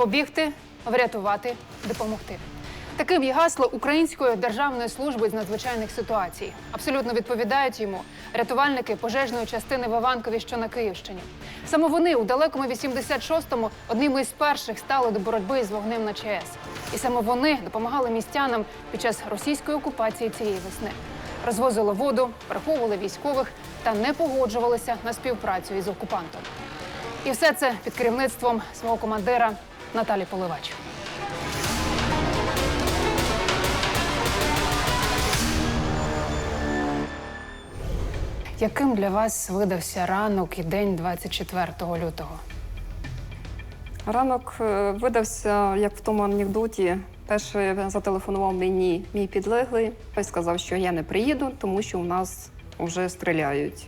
запобігти, врятувати, допомогти. Таким є гасло Української державної служби з надзвичайних ситуацій. Абсолютно відповідають йому рятувальники пожежної частини в Іванкові, що на Київщині. Саме вони у далекому 86-му одними із перших стали до боротьби з вогнем на ЧАЕС. І саме вони допомагали містянам під час російської окупації цієї весни. Розвозили воду, переховували військових та не погоджувалися на співпрацю із окупантом. І все це під керівництвом свого командира Наталі Поливач. Яким для вас видався ранок і день 24 лютого? Ранок е, видався, як в тому анекдоті. Перший зателефонував мені мій підлеглий і сказав, що я не приїду, тому що у нас вже стріляють.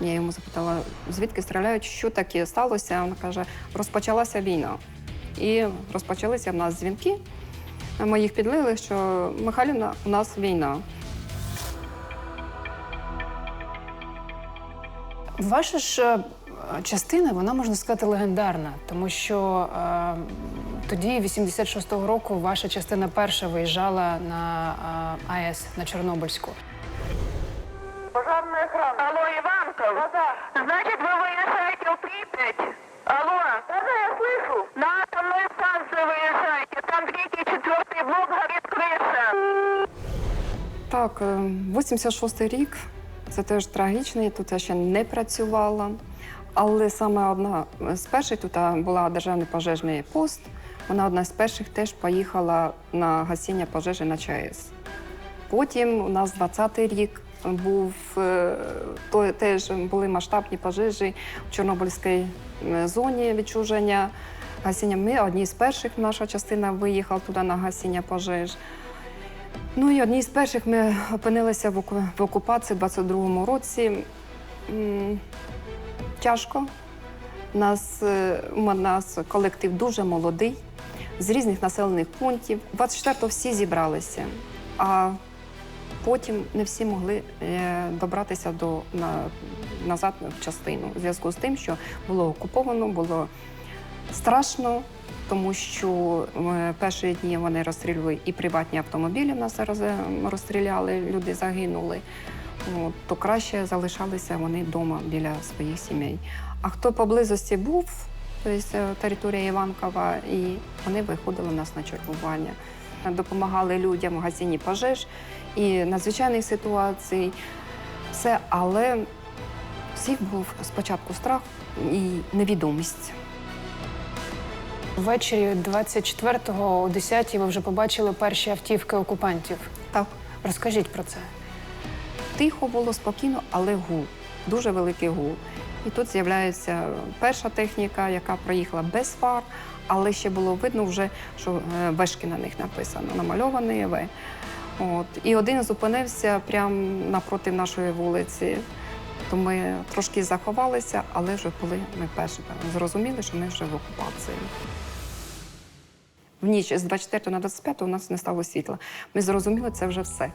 Я йому запитала, звідки стріляють, що таке сталося. Він каже, розпочалася війна. І розпочалися в нас дзвінки моїх підлеглих, що Михайлівна, у нас війна. Ваша ж е, частина, вона можна сказати легендарна, тому що е, тоді, 86-го року, ваша частина перша виїжджала на е, АЕС на Чорнобильську. выезжаете. Там третий, четвертый блок горит крыша. Так, е, 86-й рік це теж трагічно. Я тут я ще не працювала. Але саме одна з перших тут а, була державний пожежний пост. Вона одна з перших теж поїхала на гасіння пожежі на ЧАЕС. Потім у нас 20-й рік був е, то теж були масштабні пожежі в Чорнобильській е, зоні відчуження. Гасіння ми одні з перших наша частина виїхала туди на гасіння пожеж. Ну і одні з перших ми опинилися в окупації в 22-му році. Тяжко. Нас, е, у нас колектив дуже молодий, з різних населених пунктів. 24-го всі зібралися, а потім не всі могли е, добратися до, на, назад в частину. У зв'язку з тим, що було окуповано, було страшно, тому що е, перші дні вони розстрілювали і приватні автомобілі. в Нас е, розстріляли, люди загинули. От, то краще залишалися вони вдома біля своїх сімей. А хто поблизості був, тобто територія Іванкова, і вони виходили у нас на чергування, допомагали людям в гасінні пожеж і надзвичайних ситуацій. Все, але всіх був спочатку страх і невідомість. Ввечері 24-го о 10-й ви вже побачили перші автівки окупантів. Так, Розкажіть про це. тихо було, спокійно, але гул, дуже великий гул. І тут з'являється перша техніка, яка проїхала без фар, але ще було видно вже, що е, вешки на них написано, намальовані В. От. І один зупинився прямо напроти нашої вулиці. То ми трошки заховалися, але вже коли ми перші зрозуміли, що ми вже в окупації. В ніч з 24 на 25 у нас не стало світла. Ми зрозуміли, це вже все.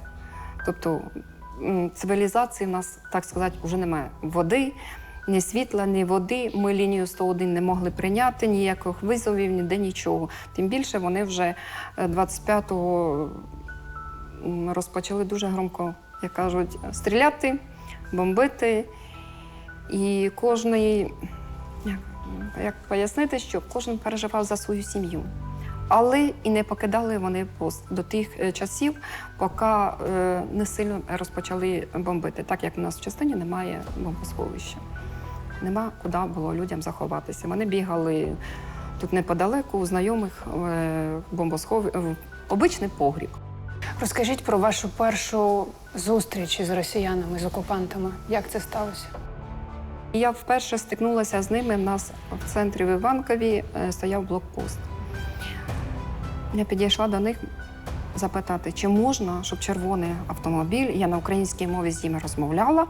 Тобто цивілізації в нас, так сказати, вже немає води, ні світла, ні води. Ми лінію 101 не могли прийняти, ніяких визовів, ніде нічого. Тим більше вони вже е, 25-го розпочали дуже громко, як кажуть, стріляти, бомбити. І кожний, як, пояснити, що кожен переживав за свою сім'ю. Але і не покидали вони пост до тих е, часів, поки е, не сильно розпочали бомбити, так як у нас в частині немає бомбосховища. Нема куди було людям заховатися. Вони бігали тут неподалеку у знайомих е, в обичний погріб. Розкажіть про вашу першу зустріч із росіянами, з окупантами. Як це сталося? Я вперше стикнулася з ними. У нас в центрі в Іванкові е, стояв блокпост. Я підійшла до них запитати, чи можна, щоб червоний автомобіль, я на українській мові з ними розмовляла,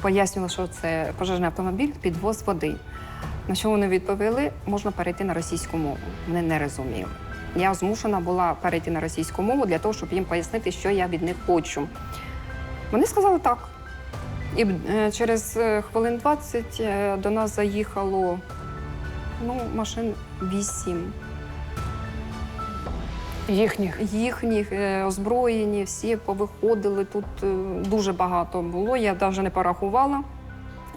пояснювала, що це пожежний автомобіль, підвоз води. На що вони відповіли, можна перейти на російську мову. Вони не розуміли. Я змушена була перейти на російську мову для того, щоб їм пояснити, що я від них хочу. Вони сказали так. І е, через е, хвилин 20 е, до нас заїхало ну, машин вісім. Їхніх. Їхніх озброєні, всі повиходили. Тут дуже багато було. Я навіть не порахувала.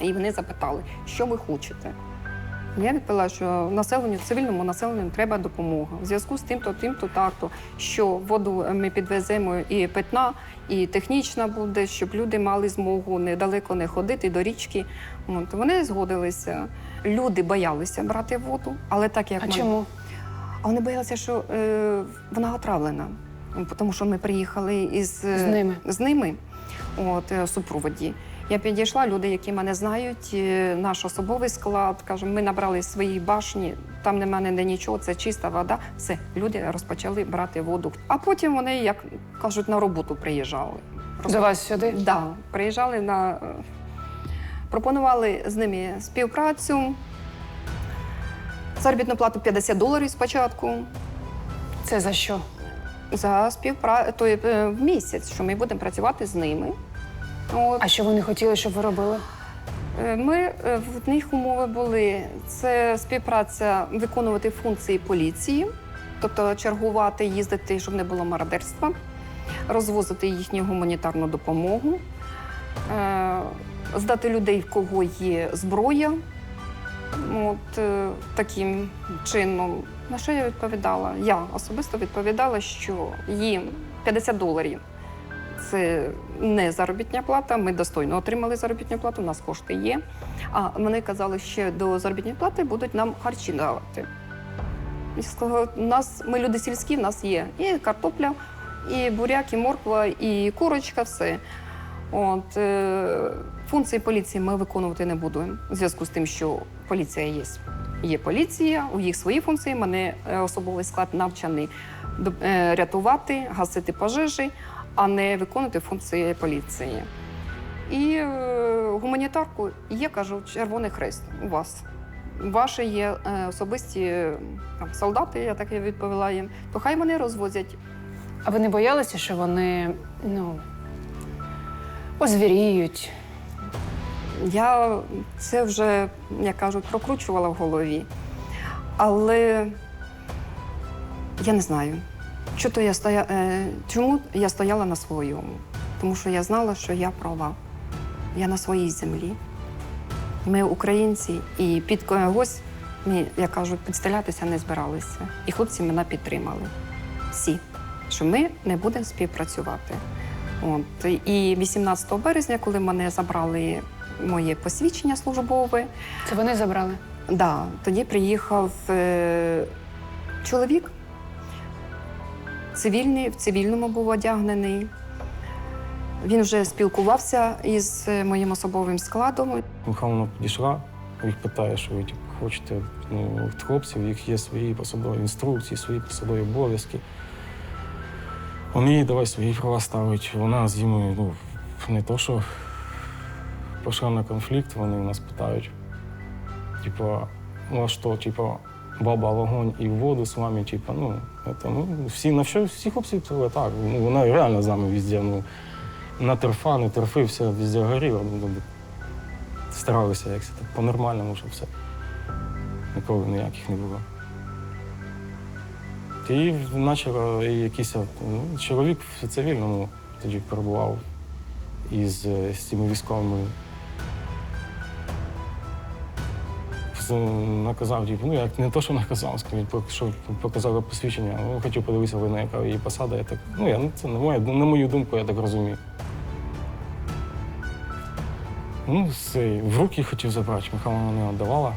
І вони запитали, що ви хочете. Я відповіла, що населенню, цивільному населенню треба допомога. В зв'язку з тим-то, тим-то, так-то, що воду ми підвеземо і питна, і технічна буде, щоб люди мали змогу недалеко не ходити до річки. От вони згодилися. Люди боялися брати воду, але так як А ми... чому? А вони боялися, що е, вона отравлена, тому що ми приїхали із е, З ними. з ними от, е, супроводі. Я підійшла, люди, які мене знають, е, наш особовий склад, кажу, ми набрали свої башні, там нема ніде нічого, це чиста вода. Все, люди розпочали брати воду. А потім вони, як кажуть, на роботу приїжджали. До вас сюди? Да, приїжджали на. е, Пропонували з ними співпрацю. Заробітну плату 50 доларів спочатку Це за що? за співпрацю в місяць, що ми будемо працювати з ними. От. А що вони хотіли, щоб ви робили? Е, Ми е, в них умови були це співпраця виконувати функції поліції, тобто чергувати, їздити, щоб не було мародерства, розвозити їхню гуманітарну допомогу, е, здати людей, в кого є зброя. От е, таким чином. На що я відповідала? Я особисто відповідала, що їм 50 доларів це не заробітня плата. Ми достойно отримали заробітну плату, у нас кошти є. А вони казали, що до заробітної плати будуть нам харчі давати. Я сказала, у нас ми люди сільські, в нас є і картопля, і буряк, і морква, і курочка, все. От, е, функції поліції ми виконувати не будемо у зв'язку з тим, що поліція є. Є поліція, у їх свої функції. Мене е, особовий склад навчений доп- е, рятувати, гасити пожежі, а не виконувати функції поліції. І е, гуманітарку є, кажу, Червоний Хрест у вас. Ваші є е, особисті там, солдати, я так і відповіла їм, то хай вони розвозять. А ви не боялися, що вони ну, озвіріють? Я це вже, як кажуть, прокручувала в голові. Але я не знаю, що я стоя... е, чому я стояла на своєму. Тому що я знала, що я права. Я на своїй землі. Ми українці, і під когось ми, як кажуть, підстрілятися не збиралися. І хлопці мене підтримали. Всі, що ми не будемо співпрацювати. От. І 18 березня, коли мене забрали моє посвідчення службове, Це вони забрали? да, тоді приїхав е, чоловік, цивільний, в цивільному був одягнений. Він вже спілкувався із е, моїм особовим складом. Михайловна підійшла, їх питає, що ви типу, хочете ну, хлопців, їх є свої посадові інструкції, свої посадові обов'язки. Вони давай свої права ставить. Вона з ними ну, не то, що пішла на конфлікт, вони нас питають. Типу, ну а що, типу, баба, вогонь і воду з вами, типу, ну, это, ну, всі на що, всі хлопці сказали, так. Ну, вона реально з нами везде, ну, на торфа, не все везде горіло. Ну, старалися як це так, по-нормальному, щоб все. Ніколи ніяких не було. І почало якийсь ну, чоловік в цивільному тоді перебував із е, з цими військовими. Наказав, типу, ну як не то, що наказав, він що показав посвідчення, ну, хотів подивитися, ви на яка її посада. Я так, ну, я, це на мою, на мою думку, я так розумію. Ну, все, в руки хотів забрати, Михайло не віддавала.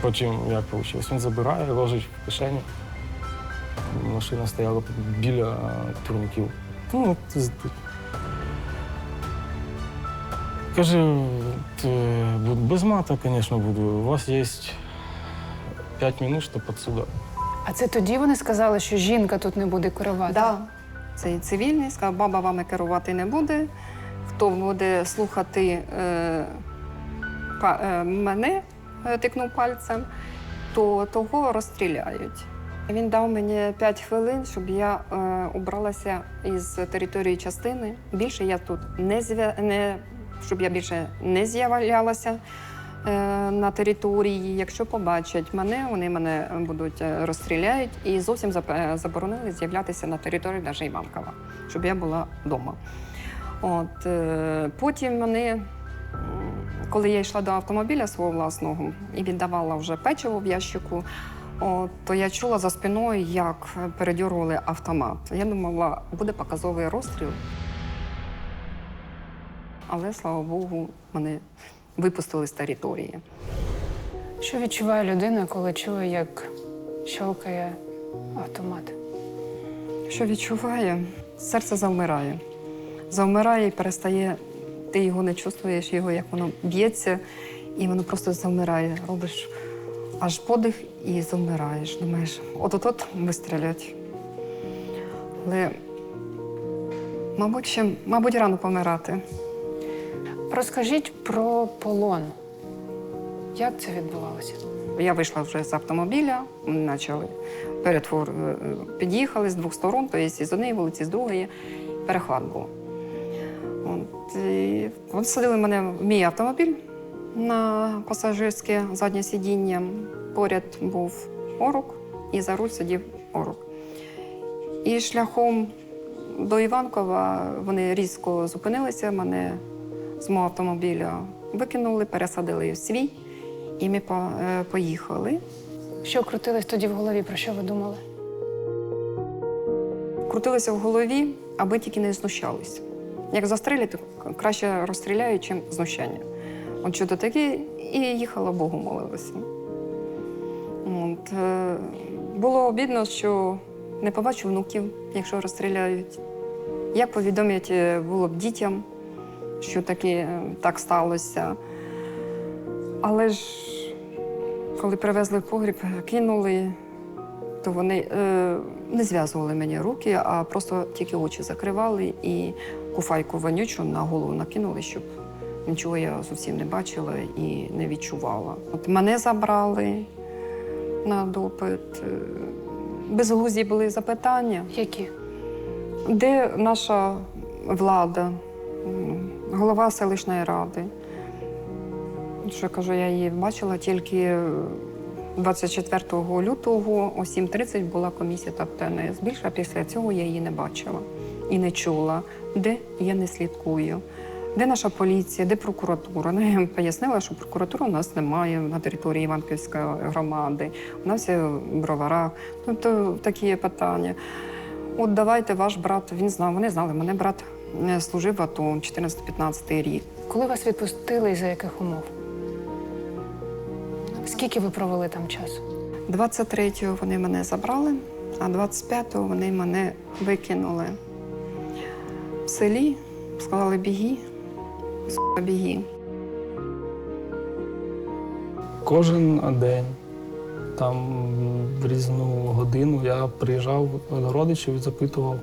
Потім як вийшло? Він забирає, ложить в кишеню. Машина стояла біля турників. Ну, Каже, без мата, звісно, буду. У вас є 5 хвилин, щоб отсюда. А це тоді вони сказали, що жінка тут не буде керувати? Да, цей цивільний сказав, баба вами керувати не буде. Хто буде слухати е, па- е, мене, е, тикнув пальцем, то того розстріляють. Він дав мені 5 хвилин, щоб я е, убралася із території частини. Більше я тут не, не щоб я більше не з'являлася. е, на території. Якщо побачать мене, вони мене будуть е, розстріляють і зовсім е, заборонили з'являтися на території навіть Іванкова, щоб я була вдома. От, потім вони, коли я йшла до автомобіля свого власного і віддавала вже печиво в ящику, от, то я чула за спиною, як передьорували автомат. Я думала, буде показовий розстріл. Але слава Богу, мене випустили з території. Що відчуває людина, коли чує, як щелкає автомат? Що відчуває? Серце завмирає. Завмирає і перестає, ти його не чувствуєш, його, як воно б'ється, і воно просто завмирає. Робиш аж подих і завмираєш. Думаєш, от-от-от вистрілять. Але, мабуть, ще, мабуть, рано помирати. Розкажіть про полон. Як це відбувалося? Я вийшла вже з автомобіля, ми почали перетвор е, під'їхали з двох сторон, тобто з однієї вулиці, з другої. Перехват був. От, і от садили мене в мій автомобіль на пасажирське заднє сидіння. Поряд був орук, і за руль сидів орук. І шляхом до Іванкова вони різко зупинилися, мене з мого автомобіля викинули, пересадили в свій. І ми по- е, поїхали. Що крутилось тоді в голові? Про що ви думали? Крутилися в голові, аби тільки не знущались. Як застрелять, то краще розстріляють, чим знущання. От то таке, і їхала Богу, молилася. От, е, було обідно, що не побачу внуків, якщо розстріляють. Як повідомлять е, було б дітям, що таке, е, так сталося. Але ж коли привезли в погріб, кинули, то вони е, не зв'язували мені руки, а просто тільки очі закривали і куфайку вонючу на голову накинули, щоб нічого я зовсім не бачила і не відчувала. От мене забрали на допит. е, Безглузді були запитання. Які? Де наша влада, голова селищної ради? Що кажу, я її бачила тільки 24 лютого о 7.30 була комісія та ТНС. Більше після цього я її не бачила і не чула. Де я не слідкую. Де наша поліція, де прокуратура? Ну, я пояснила, що прокуратури у нас немає на території Іванківської громади. У нас є в броварах. Тобто такі є питання. От давайте ваш брат, він знав, вони знали, мене брат е, служив в АТО 14-15 рік. Коли вас відпустили і за яких умов? Скільки ви провели там часу? 23-го вони мене забрали, а 25-го вони мене викинули в селі, сказали біги, с**а, біги. Кожен день, там в різну годину я приїжджав до родичів і запитував,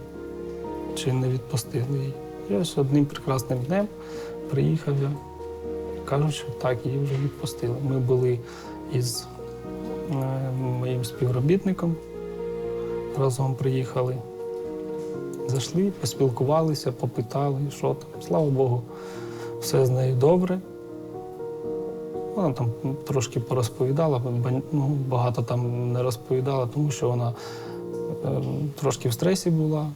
чи не відпустили її. І ось одним прекрасним днем приїхав я. Кажуть, що так, її вже відпустили. Ми були із е, моїм співробітником, разом приїхали. Зайшли, поспілкувалися, попитали, що там. Слава Богу, все з нею добре. Вона там трошки порозповідала, ну, багато там не розповідала, тому що вона е, трошки в стресі була.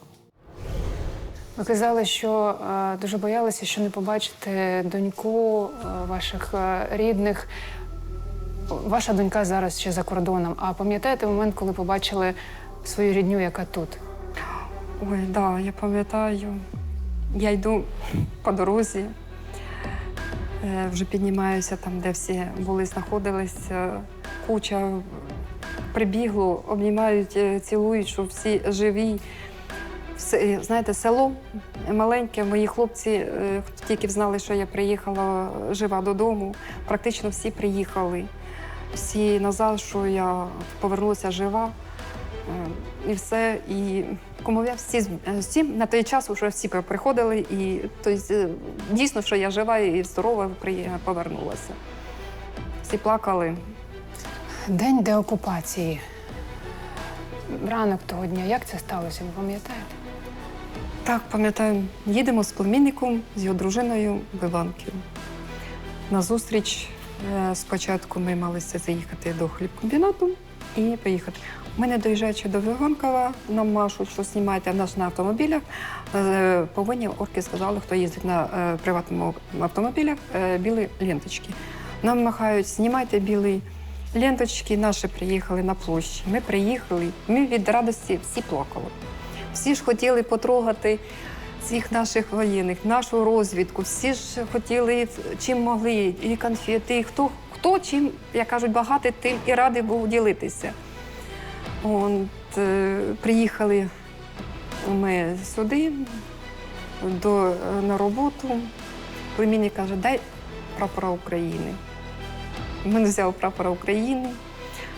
Ви казали, що е, дуже боялися, що не побачите доньку е, ваших е, рідних. Ваша донька зараз ще за кордоном. А пам'ятаєте момент, коли побачили свою рідню, яка тут? Ой, да, я пам'ятаю. Я йду по дорозі, е, вже піднімаюся там, де всі були, знаходилися. Куча прибігло, обнімають, е, цілують, що всі живі. Все, знаєте, село маленьке, мої хлопці е, тільки знали, що я приїхала жива додому. Практично всі приїхали. Всі назад, що я повернулася жива. Е, І все. І кумов'я всі, е, всі на той час вже всі приходили, і тобто, е, дійсно, що я жива і здорова повернулася. Всі плакали. День деокупації. Ранок того дня. Як це сталося? Ви пам'ятаєте? Так, пам'ятаю, їдемо з племінником, з його дружиною в Іванків. На зустріч Е, Спочатку ми малися заїхати до хлібкомбінату і поїхати. Ми не доїжджаючи до Виганкова, нам машуть, що знімаєте нас на автомобілях. Е, Повинні орки сказали, хто їздить на е, приватному автомобілях, білі ленточки. Нам махають, знімайте білий ленточки. Наші приїхали на площі. Ми приїхали. Ми від радості всі плакали. Всі ж хотіли потрогати цих наших воєнних, нашу розвідку. Всі ж хотіли чим могли, і конфети, і хто, хто чим, як кажуть, багатий, тим і радий був ділитися. От, е, приїхали ми сюди до, на роботу. Племінник каже, дай прапора України. Він взяв прапора України,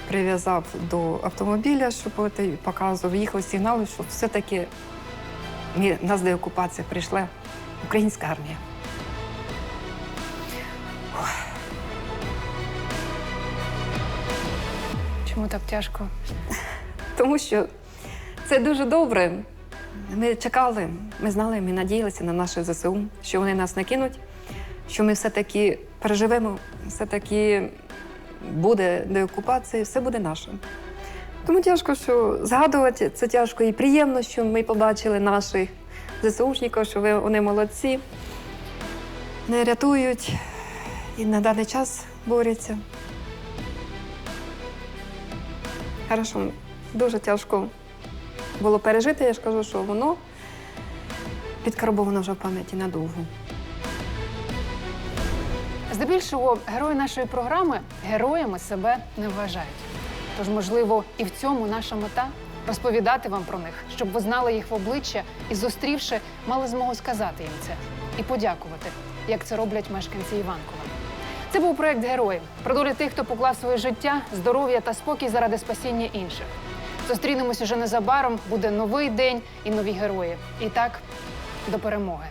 прив'язав до автомобіля, щоб показував, їхав сигнали, що все-таки нас до окупації прийшла українська армія. Чому так тяжко? Тому що це дуже добре. Ми чекали, ми знали, ми надіялися на наше ЗСУ, що вони нас не кинуть, що ми все-таки переживемо, все-таки буде деокупація, все буде наше. Тому тяжко, що згадувати це тяжко і приємно, що ми побачили наших ЗСУшників, що вони молодці, не рятують і на даний час борються. Хорошо, дуже тяжко було пережити. Я ж кажу, що воно підкарбовано вже в пам'яті надовго. Здебільшого герої нашої програми героями себе не вважають. Тож, можливо, і в цьому наша мета розповідати вам про них, щоб ви знали їх в обличчя і, зустрівши, мали змогу сказати їм це і подякувати, як це роблять мешканці Іванкова. Це був проект Герої про долі тих, хто поклав своє життя, здоров'я та спокій заради спасіння інших. Зустрінемось уже незабаром. Буде новий день і нові герої. І так до перемоги.